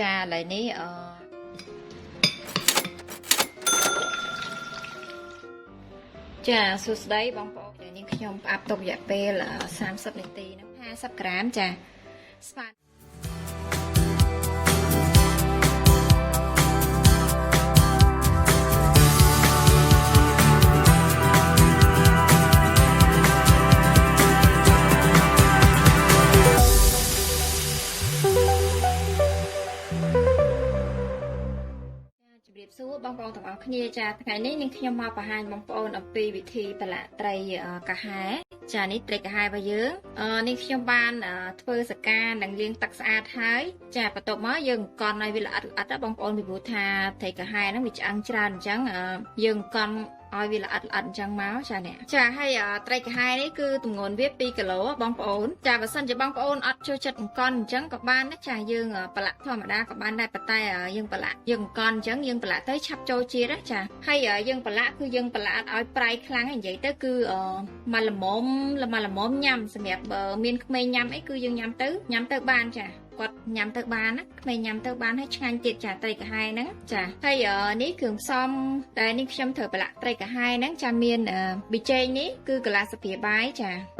ចាឥឡូវនេះអឺចាសួស្តីបងប្អូនឥឡូវនេះខ្ញុំផ្អាប់ទុករយៈពេលអឺ30នាទីហ្នឹង50ក្រាមចាស្វា ស់គ្នាចាថ្ងៃនេះនាងខ្ញុំមកបង្ហាញបងប្អូនអំពីវិធីប្រឡាក់ត្រីអឺកាហាចានេះត្រីកាហារបស់យើងអឺនេះខ្ញុំបានអឺធ្វើសកានិងលាងទឹកស្អាតហើយចាបន្ទាប់មកយើងកន់ឲ្យវាល្អិតល្អិតណាបងប្អូនពីព្រោះថាត្រីកាហាហ្នឹងវាឆ្អឹងច្រើនអញ្ចឹងអឺយើងកន់ឲ្យវាល្អិតល្អិតអញ្ចឹងមកចានេះចាហើយអឺត្រីកាហានេះគឺទម្ងន់វា2គីឡូបងប្អូនចាបើសិនជាបងប្អូនអត់ចូលចិត្តអង្គន់អញ្ចឹងក៏បានដែរចាយើងអឺប្រឡាក់ធម្មតាក៏បានដែរប៉ុន្តែអឺយើងប្រឡាក់យើងអង្គន់អញ្ចឹងយើងប្រឡាក់ទៅឆាប់ចូលជាតិណាចាហើយអឺយើងប្រឡាក់គឺយើងប្រឡាក់អត់ឲ្យប្រៃខ្លាំងហ្នឹងនិយាយទៅគឺអឺមកល្មមមកល្មមញ៉ាំសម្រាប់បើមានក្មេងញ៉ាំអីគឺយើងញ៉ាំទៅញ៉ាំទៅបានចា គាត់ញ៉ាំទៅបានណាក្មេងញ៉ាំទៅបានហើយឆ្ងាញ់ទៀតចាត្រីកាហាយហ្នឹងចាហើយអឺនេះគ្រឿងផ្សំដែលនេះខ្ញុំធ្វើប្រឡាក់ត្រីកាហាយហ្នឹងចាមានអឺប៊ីចេងនេះគឺកន្លះស្ព្រាបាយចា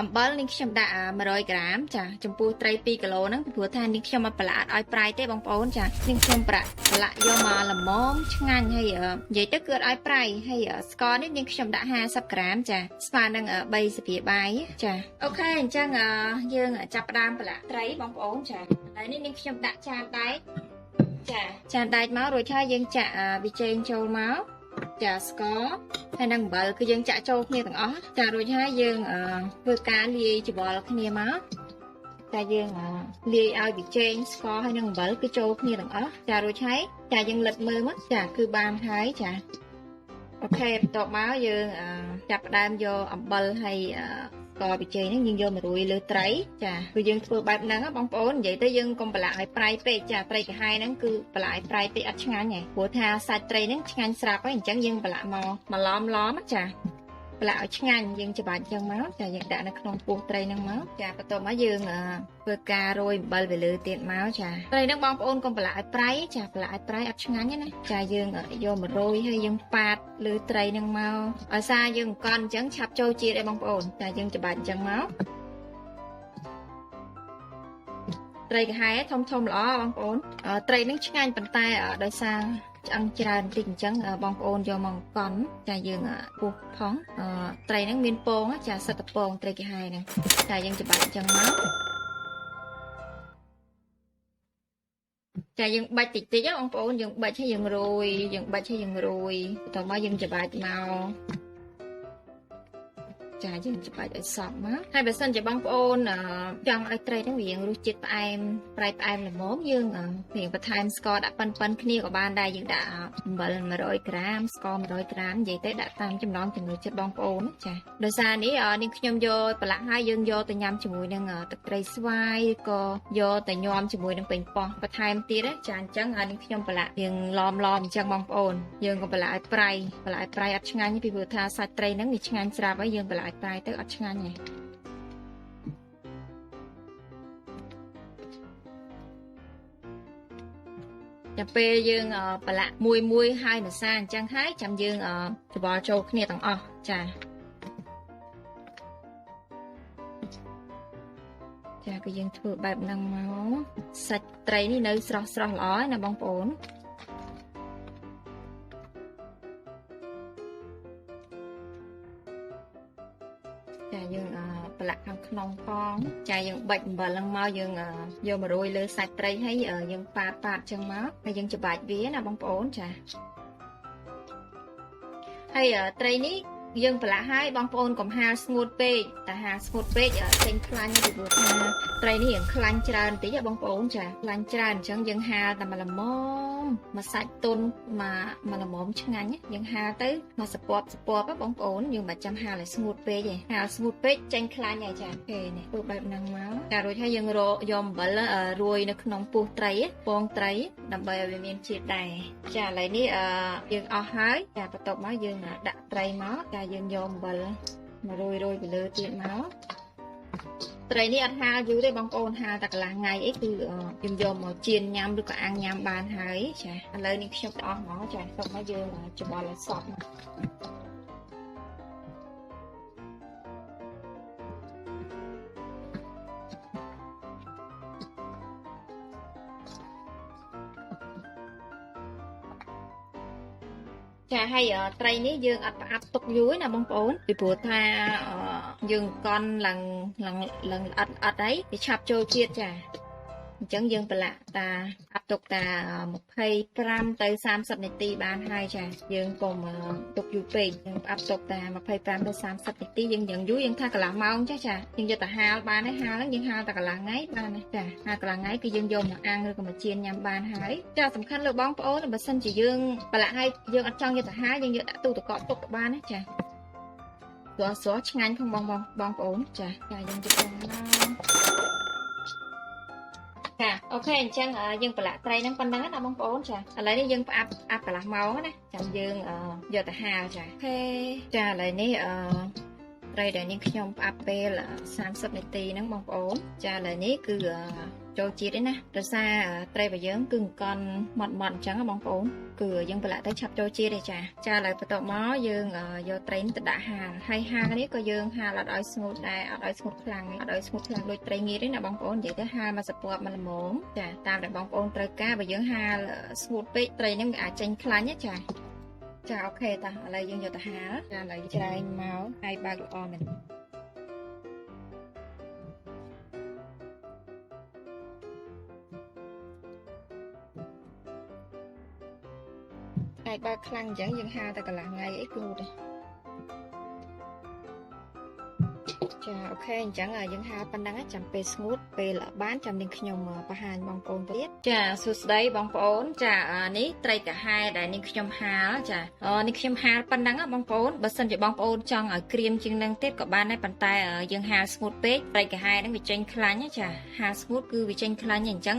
អំបិលនេះខ្ញុំដាក់អា100ក្រាមចាចំពោះត្រី2គីឡូហ្នឹងពីព្រោះថានេះខ្ញុំអត់ប្រឡាក់អត់ឲ្យប្រៃទេបងប្អូនចានេះខ្ញុំប្រឡាក់ប្រឡាក់យកមកល្មមឆ្ងាញ់ហើយអឺនិយាយទៅគឺអត់ឲ្យប្រៃហើយអឺស្ករនេះនេះខ្ញុំដាក់50ក្រាមចាស្មើនឹងអឺ3ស្ព្រាបាយចាអូខេអញ្ចឹងអឺយើងចាប់ផ្ដើមប្រឡាក់ត្រីបងប្អូនចាហើយនេះនេះខ្ញុំដាក់ចានដែកចាចានដែកមករួចហើយយើងចាក់អាប៊ីចេងចូលមក ចាស្ករហើយនឹងអំបិលគឺយើងចាក់ចូលគ្នាទាំងអស់ចារួចហើយយើងអឺធ្វើការលាយច្បល់គ្នាមកតែយើងអឺលាយឲ្យប៊ីចេងស្ករហើយនឹងអំបិលគឺចូលគ្នាទាំងអស់ចារួចហើយចាយើងលិតមើលមកចាគឺបានហើយចាអូខេបន្ទាប់មកយើងអឺចាប់ផ្ដើមយកអំបិលហើយអឺស្ករប៊ីចេងហ្នឹងយើងយកមករួយលើត្រីចាគឺយើងធ្វើបែបហ្នឹងណាបងប្អូននិយាយទៅយើងកុំប្រឡាក់ឲ្យប្រៃពេកចាត្រីកាហាយហ្នឹងគឺប្រឡាក់ឲ្យប្រៃពេកអត់ឆ្ងាញ់ហ៎ព្រោះថាសាច់ត្រីហ្នឹងឆ្ងាញ់ស្រាប់ហើយអញ្ចឹងយើងប្រឡាក់មកមកឡំឡំណាចា ប្រឡាក់ឲ្យឆ្ងាញ់យើងច្បាច់អញ្ចឹងមកចាយើងដាក់នៅក្នុងពោះត្រីហ្នឹងមកចាបន្ទាប់មកយើងអឺធ្វើការរោយអំបិលទៅលើទៀតមកចាត្រីហ្នឹងបងប្អូនកុំប្រឡាក់ឲ្យប្រៃចាប្រឡាក់ឲ្យប្រៃអត់ឆ្ងាញ់ទេណាចាយើងយកមករោយហើយយើងប៉ាតលើត្រីហ្នឹងមកឲ្យសារយើងអង្គន់អញ្ចឹងឆាប់ចូលជាតិឯងបងប្អូនចាយើងច្បាច់អញ្ចឹងមក ត្រីកាហាយធំធំល្អបងប្អូនអឺត្រីហ្នឹងឆ្ងាញ់ប៉ុន្តែអឺដោយសារឆ្អឹងច្រើនបន្តិចអញ្ចឹងអឺបងប្អូនយកមកកន់ចាយើងអឺពុះផងអឺត្រីហ្នឹងមានពងចាសិតតពងត្រីកាហាយហ្នឹងចាយើងច្បាច់អញ្ចឹងមកចាយើងបាច់តិចតិចបងប្អូនយើងបាច់ឲ្យយើងរោយយើងបាច់ឲ្យយើងរោយបន្ទាប់មកយើងច្បាច់មក ចាយើងច្បាច់ឲ្យសព្វមកហើយបើសិនជាបងប្អូនអឺចង់ឲ្យត្រីហ្នឹងវារៀងរសជាតិផ្អែមប្រៃផ្អែមល្មមយើងអឺរៀងបន្ថែមស្ករដាក់ប៉ិនប៉ិនៗគ្នាក៏បានដែរយើងដាក់អំបិល100ក្រាមស្ករ100ក្រាមនិយាយទៅដាក់តាមចំណង់ចំណូលចិត្តបងប្អូនណាចាដោយសារនេះអឺនាងខ្ញុំយកប្រឡាក់ហើយយើងយកទៅញ៉ាំជាមួយនឹងអឺទឹកត្រីស្វាយឬក៏យកទៅញ៉ាំជាមួយនឹងពេញប៉ោះបន្ថែមទៀតណាចាអញ្ចឹងហើយនាងខ្ញុំប្រឡាក់យើងឡំឡំអញ្ចឹងបងប្អូនយើងក៏ប្រឡាក់ឲ្យប្រៃប្រឡាក់ឲ្យប្រៃអត់ឆ្ងាញ់ទេពីព្រោះថាសាច់ត្រីហ្នឹងវាឆ្ងាញ់ស្រាប់ហើយយើងប្រឡាក់ឲ្យប្រៃទៅអត់ឆ្ងាញ់ទេចាំពេលយើងអឺប្រឡាក់មួយមួយហើយនៅសាអញ្ចឹងហើយចាំយើងអឺច្បល់ចូលគ្នាទាំងអស់ចាចាគឺយើងធ្វើបែបហ្នឹងមកសាច់ត្រីនេះនៅស្រស់ស្រស់ល្អហើយណាបងប្អូន ខាងក្នុងផងចាយើងបាច់អំបិលហ្នឹងមកយើងអឺយកមករោយលើសាច់ត្រីហើយអឺយើងប៉ាតប៉ាតចឹងមកហើយយើងច្បាច់វាណាបងប្អូនចាហើយអឺត្រីនេះយើងប្រឡាក់ហើយបងប្អូនកុំហាលស្ងួតពេកតែហាលស្ងួតពេកអឺចេញខ្លាញ់ពីព្រោះថាត្រីនេះរៀងខ្លាញ់ច្រើនបន្តិចហ៎បងប្អូនចាខ្លាញ់ច្រើនអញ្ចឹងយើងហាលតែមកល្មម មកសាច់ទុនមកមកល្មមឆ្ងាញ់ណាយើងហាលទៅមកសពប់សពប់ហ៎បងប្អូនយើងមិនចាំហាលឲ្យស្ងួតពេកទេហាលស្ងួតពេកចេញខ្លាញ់ហើយចាគេនេះធ្វើបែបហ្នឹងមកតែរួចហើយយើងរកយកអំបិលអឺរួយនៅក្នុងពោះត្រីពងត្រីដើម្បីឲ្យវាមានជាតិដែរចាឥឡូវនេះអឺយើងអស់ហើយចាបន្ទាប់មកយើងដាក់ត្រីមកចាយើងយកអំបិលមករោយរោយទៅលើទៀតមក តត្រីនេះអត់ហាលយូរទេបងប្អូនហាលតែកន្លះថ្ងៃអីគឺខ្ញុំយកមកចៀនញ៉ាំឬក៏អាំងញ៉ាំបានហើយចាឥឡូវនេះខ្ញុំអស់មកចាទុកមកយើងច្បល់ឲ្យសព្វមកចាហើយត្រីនេះយើងអត់ប្រអាប់ទុកយូរណាបងប្អូនពីព្រោះថា យើងកន់ឡើងឡើងឡើងអត់អត់អីវាឆាប់ចូលជាតិចាអញ្ចឹងយើងប្រឡាក់តាអាប់ទុកតា25ទៅ30នាទីបានហើយចាយើងកុំទុកយូរពេកយើងអាប់ទុកតា25ទៅ30នាទីយើងយ៉ាងយូរយើងថាកន្លះម៉ោងចាចាយើងយកទៅហាលបានហើយហាលយើងហាលតែកន្លះថ្ងៃបានចាហាលកន្លះថ្ងៃគឺយើងយកមកអាំងឬក៏មកចៀនញ៉ាំបានហើយចាសំខាន់លើបងប្អូនបើសិនជាយើងប្រឡាក់ហើយយើងអត់ចង់យកទៅហាលយើងយកដាក់ទូទឹកកកទុកក៏បានណាចា ស្រួលស្រួលឆ្ងាញ់ផងបងបងប្អូនចាចាយើងយកទៅណាចាអូខេអញ្ចឹងយើងប្រឡាក់ត្រីហ្នឹងប៉ុណ្ណឹងណាបងប្អូនចាឥឡូវនេះយើងផ្អាប់អាប់កន្លះម៉ោងណាចាំយើងយកទៅហាលចាអូខេចាឥឡូវនេះអឺត្រីដែលនាងខ្ញុំផ្អាប់ពេល30នាទីហ្នឹងបងប្អូនចាឥឡូវនេះគឺ ចូលជាតិឯណាដោយសារត្រីរបស់យើងគឺអង្គន់ម៉ត់ម៉ត់អញ្ចឹងបងប្អូនគឺយើងប្រឡាក់ទៅឆាប់ចូលជាតិទេចាចាឥឡូវបន្ទាប់មកយើងយកត្រីនេះទៅដាក់ហាលហើយហាលនេះក៏យើងហាលអត់ឲ្យស្ងួតដែរអត់ឲ្យស្ងួតខ្លាំងអត់ឲ្យស្ងួតខ្លាំងដូចត្រីងៀតទេណាបងប្អូននិយាយទៅហាលមកសពប់មកល្មមចាតាមដែលបងប្អូនត្រូវការបើយើងហាលស្ងួតពេកត្រីនេះវាអាចចេញខ្លាញ់ណាចាចាអូខេតាឥឡូវយើងយកទៅហាលចាឥឡូវច្រែងមកហើយបើកល្អមែន បើខ្លាំងអញ្ចឹងយើងហាលតែកន្លះថ្ងៃអីគ្រូទេ អូខេអញ្ចឹងយើងហាលប៉ុណ្ណឹងចាំពេលស្ងួតពេលបានចាំនាងខ្ញុំបង្ហាញបងប្អូនទៀតចាសួស្តីបងប្អូន ចានេះត្រីកាហែដែលនាងខ្ញុំហាលចានាងខ្ញុំហាលប៉ុណ្ណឹងបងប្អូនបើសិនជាបងប្អូនចង់ឲ្យក្រៀមជាងនឹងទៀតក៏បានដែរប៉ុន្តែយើងហាលស្ងួតពេកត្រីកាហែហ្នឹងវាចេញខ្លាញ់ចាហាលស្ងួតគឺវាចេញខ្លាញ់អញ្ចឹង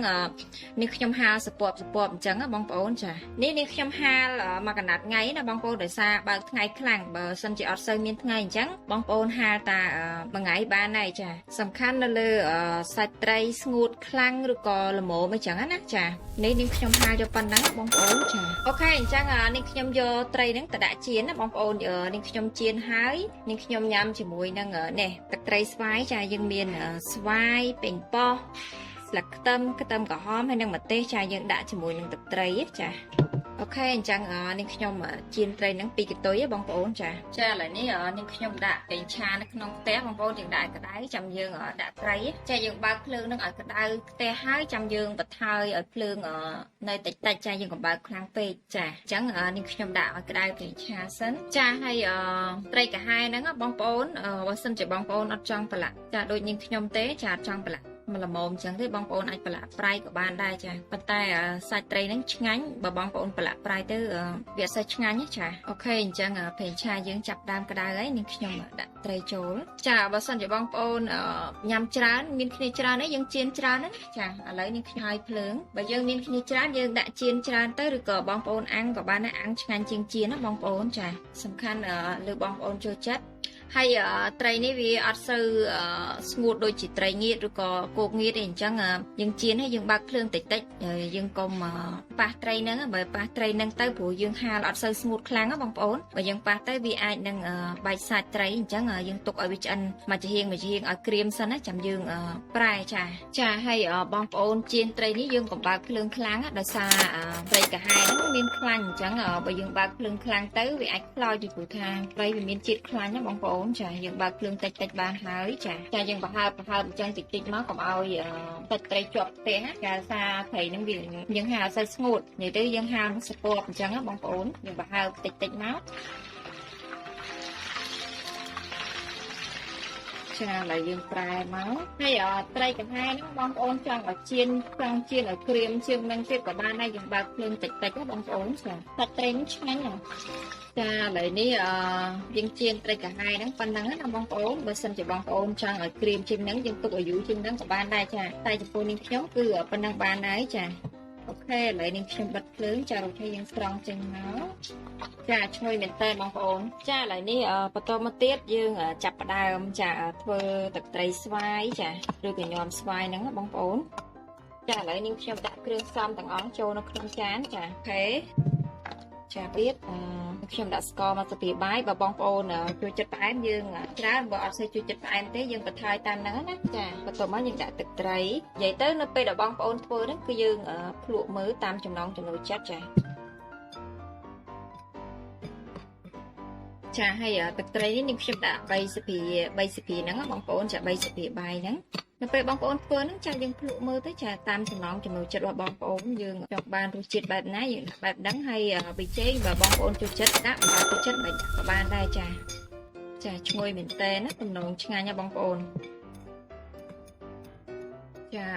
នាងខ្ញុំហាលសពប់សពប់អញ្ចឹងបងប្អូនចានេះនាងខ្ញុំហាលមកកណាត់ថ្ងៃណាបងប្អូនដោយសារបើកថ្ងៃខ្លាំងបើសិនជាអត់សូវមានថ្ងៃអញ្ចឹងបងប្អូនហាលតាមួយថ្ងៃបានហើយចា សំខាន់នៅលើសាច់ត្រីស្ងួតខ្លាំងឬក៏ល្មមអញ្ចឹងណាចានេះនាងខ្ញុំហាលយកប៉ុណ្ណឹងបងប្អូនចាអូខេអញ្ចឹងនាងខ្ញុំយកត្រីហ្នឹងទៅដាក់ចៀនណាបងប្អូននាងខ្ញុំចៀនហើយនាងខ្ញុំញ៉ាំជាមួយនឹងនេះទឹកត្រីស្វាយចាយើងមានស្វាយពេញប៉ោះស្លឹកខ្ទឹមខ្ទឹមក្រហមហើយនិងម្ទេសចាយើងដាក់ជាមួយនឹងទឹកត្រីចា អូខេអញ្ចឹងនាងខ្ញុំចៀនត្រីហ្នឹង2កន្ទុយបងប្អូនចាចាឥឡូវនេះនាងខ្ញុំដាក់កញ្ឆានៅក្នុងផ្ទះបងប្អូនយើងដាក់ក្តៅចាំយើងដាក់ត្រីចាយើងបើកភ្លើងហ្នឹងឲ្យក្តៅផ្ទះហើយចាំយើងបន្ថយឲ្យភ្លើងនៅតិចតិចចាយើងកុំបើកខ្លាំងពេកចាអញ្ចឹងនាងខ្ញុំដាក់ឲ្យក្តៅកញ្ឆាសិនចាហើយត្រីកាហែហ្នឹងបងប្អូនបើសិនជាបងប្អូនអត់ចង់ប្រឡាក់ចាដូចនាងខ្ញុំទេចាអត់ចង់ប្រឡាក់ មកល្មមអញ្ចឹងទេបងប្អូនអាចប្រឡាក់ប្រៃក៏បានដែរចាប៉ុន្តែសាច់ត្រីហ្នឹងឆ្ងាញ់បើបងប្អូនប្រឡាក់ប្រៃទៅវាអត់សូវឆ្ងាញ់ទេចាអូខេអញ្ចឹងប្រេងឆាយើងចាប់ដើមក្តៅហើយនឹងខ្ញុំដាក់ត្រីចូលចាបើសិនជាបងប្អូនញ៉ាំច្រើនមានគ្នាច្រើនហើយយើងចៀនច្រើនណាចាឥឡូវនេះខ្ញុំឲ្យភ្លើងបើយើងមានគ្នាច្រើនយើងដាក់ចៀនច្រើនទៅឬក៏បងប្អូនអាំងក៏បានដែរអាំងឆ្ងាញ់ជាងចៀនណាបងប្អូនចាសំខាន់លើបងប្អូនចូលចិត្ត ហើយត្រីនេះវាអត់សូវស្ងួតដូចជាត្រីងៀតឬក៏គោកងៀតទេអញ្ចឹងយើងចៀនហើយយើងបើកភ្លើងតិចតិចយើងកុំប៉ះត្រីហ្នឹងបើប៉ះត្រីហ្នឹងទៅព្រោះយើងហាលអត់សូវស្ងួតខ្លាំងបងប្អូនបើយើងប៉ះទៅវាអាចនឹងបែកសាច់ត្រីអញ្ចឹងយើងទុកឲ្យវាឆ្អិនមួយចំហៀងមួយចំហៀងឲ្យក្រៀមសិនណាចាំយើងប្រែចាចាហើយបងប្អូនចៀនត្រីនេះយើងកុំបើកភ្លើងខ្លាំងដោយសារត្រីកាហែហ្នឹងមានខ្លាញ់អញ្ចឹងបើយើងបើកភ្លើងខ្លាំងទៅវាអាចខ្លោចពីព្រោះថាត្រីវាមានជាតិខ្លាញ់ណាបងប្អូនចាយើងបើកភ្លើងតិចតិចបានហើយចាចាយើងបង្ហើបបង្ហើបអញ្ចឹងតិចតិចមកកុំឲ្យទឹកត្រីជាប់ផ្ទះចាសារត្រីហ្នឹងវាយើងហាលសូវស្ងួតនិយាយទៅយើងហាលសពប់អញ្ចឹងបងប្អូនយើងបង្ហើបតិចតិចមកចាឥឡូវយើងប្រែមកហើយត្រីកាហែហ្នឹងបងប្អូនចង់ឲ្យជៀនចង់ជៀនឲ្យក្រៀមជាងនឹងទៀតក៏បានដែរយើងបើកភ្លើងតិចតិចបងប្អូនចាទឹកត្រីនេះឆ្ងាញ់ណាស់ ចាឥឡូវនេះអឺយើងចៀនត្រីកាហែហ្នឹងប៉ុណ្ណឹងណាបងប្អូនបើសិនជាបងប្អូនចង់ឲ្យក្រៀមជាងហ្នឹងយើងទុកឲ្យយូរជាងហ្នឹងក៏បានដែរចាតែចំពោះនេះខ្ញុំគឺប៉ុណ្ណឹងបានហើយចាអូខេឥឡូវនេះខ្ញុំបិទភ្លើងចារូបថាយើងស្រង់ចេញមកចាឈ្ងុយមែនតើបងប្អូនចាឥឡូវនេះអឺបន្តមកទៀតយើងអឺចាប់ផ្ដើមចាធ្វើទឹកត្រីស្វាយចាឬក៏ញាំស្វាយហ្នឹងណាបងប្អូនចាឥឡូវនេះខ្ញុំដាក់គ្រឿងផ្សំទាំងអស់ចូលនៅក្នុងចានចាអូខេ ចាទៀតអឺខ្ញុំដាក់ស្ករមកទៅពីបាយបើបងប្អូនអឺចូលចិត្តផ្អែមយើងអឺច្រើនបើអត់សូវចូលចិត្តផ្អែមទេយើងបន្ថយតាមហ្នឹងណាចាបន្ទាប់មកយើងដាក់ទឹកត្រីនិយាយទៅនៅពេលដែលបងប្អូនធ្វើហ្នឹងគឺយើងអឺភ្លក់មើលតាមចំណង់ចំណូលចិត្តចាចាហើយអឺទឹកត្រីនេះនាងខ្ញុំដាក់3ស្ព្រា3ស្ព្រាហ្នឹងណាបងប្អូនចា3ស្ព្រាបាយហ្នឹង នៅពេលបងប្អូនធ្វើហ្នឹងចាយើងភ្លក់មើលទៅចាតាមចំណង់ចំណូលចិត្តរបស់បងប្អូនយើងចង់បានរសជាតិបែបណាយើងដាក់បែបហ្នឹងហើយអឺប៊ីចេងបើបងប្អូនចូលចិត្តដាក់បើអត់ចូលចិត្តមិនដាក់ក៏បានដែរចាចាឈ្ងុយមែនតើណាទំនងឆ្ងាញ់ណាបងប្អូនចា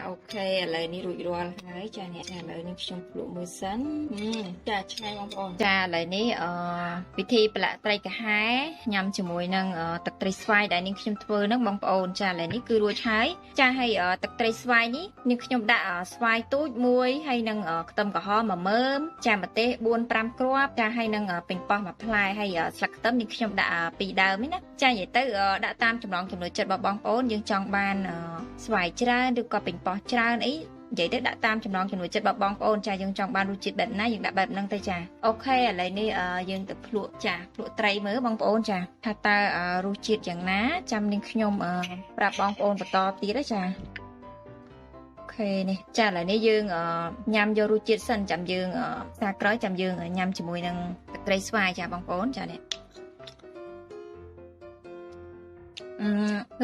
អូខេឥឡូវនេះរួចរាល់ហើយចាអ្នកចាឥឡូវនេះខ្ញុំភ្លក់មើលសិនហឹមចាឆ្ងាញ់បងប្អូនចាឥឡូវនេះអឺពិធីប្រឡាក់ត្រីកាហែញ៉ាំជាមួយនឹងអឺទឹកត្រីស្វាយដែលនាងខ្ញុំធ្វើហ្នឹងបងប្អូនចាឥឡូវនេះគឺរួចហើយចាហើយអឺទឹកត្រីស្វាយនេះនាងខ្ញុំដាក់អឺស្វាយទូចមួយហើយនឹងអឺខ្ទឹមក្រហមមួយមើមចាម្ទេស4 5គ្រាប់ចាហើយនឹងអឺពេញប៉ោះមួយផ្លែហើយអឺស្លឹកខ្ទឹមនាងខ្ញុំដាក់អឺពីរដើមឯណាចានិយាយទៅអឺដាក់តាមចំណង់ចំណូលចិត្តរបស់បងប្អូនយើងចង់បានអឺស្វាយច្រើនឬក៏ពេញប៉ោះច្រើនអីនិយាយទៅដាក់តាមចំណងចំណូលចិត្តរបស់បងប្អូនចាយើងចង់បានរសជាតិបែបណាយើងដាក់បែបហ្នឹងទៅចាអូខេឥឡូវនេះអឺយើងទៅភ្លក់ចាភ្លក់ត្រីមើលបងប្អូនចាថាតើអឺរសជាតិយ៉ាងណាចាំនាងខ្ញុំអឺប្រាប់បងប្អូនបន្តទៀតណាចាអូខេនេះចាឥឡូវនេះយើងអឺញ៉ាំយករសជាតិសិនចាំយើងអឺសាក្រោយចាំយើងញ៉ាំជាមួយនឹងទឹកត្រីស្វាយចាបងប្អូនចានេះ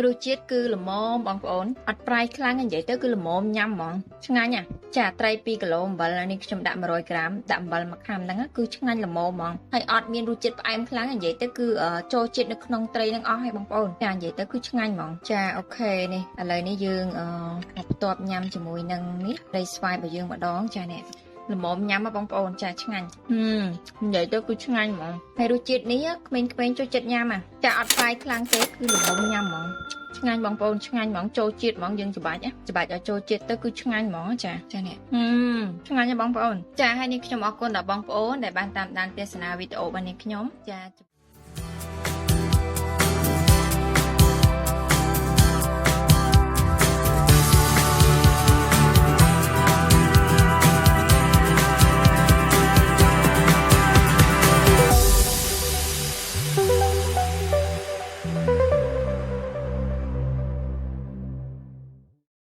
រសជាតិគឺល្មមបងប្អូនអត់ប្រៃខ្លាំងទេនិយាយទៅគឺល្មមញ៉ាំហ្មងឆ្ងាញ់ណាចាត្រី2គីឡូអំបិលនេះខ្ញុំដាក់100ក្រាមដាក់អំបិលមួយខាំហ្នឹងគឺឆ្ងាញ់ល្មមហ្មងហើយអត់មានរសជាតិផ្អែមខ្លាំងទេនិយាយទៅគឺអឺចូលជាតិនៅក្នុងត្រីហ្នឹងអស់ហើយបងប្អូនចានិយាយទៅគឺឆ្ងាញ់ហ្មងចាអូខេនេះឥឡូវនេះយើងអឺបន្ទាប់ញ៉ាំជាមួយនឹងនេះត្រីស្វាយរបស់យើងម្ដងចានេះ ល្មមញ៉ាំមកបងប្អូនចាឆ្ងាញ់ហឹមនិយាយទៅគឺឆ្ងាញ់ហ្មងហើយរសជាតិនេះក្មេងៗចូលចិត្តញ៉ាំអាចាអត់ផ្សាយខ្លាំងទេគឺល្មមញ៉ាំហ្មងឆ្ងាញ់បងប្អូនឆ្ងាញ់ហ្មងចូលជាតិហ្មងយើងច្បាច់ណាច្បាច់ឲ្យចូលជាតិទៅគឺឆ្ងាញ់ហ្មងចាចានេះហឹមឆ្ងាញ់ណាស់បងប្អូនចាហើយនេះខ្ញុំអរគុណដល់បងប្អូនដែលបានតាមដានទស្សនាវីដេអូរបស់នាងខ្ញុំចា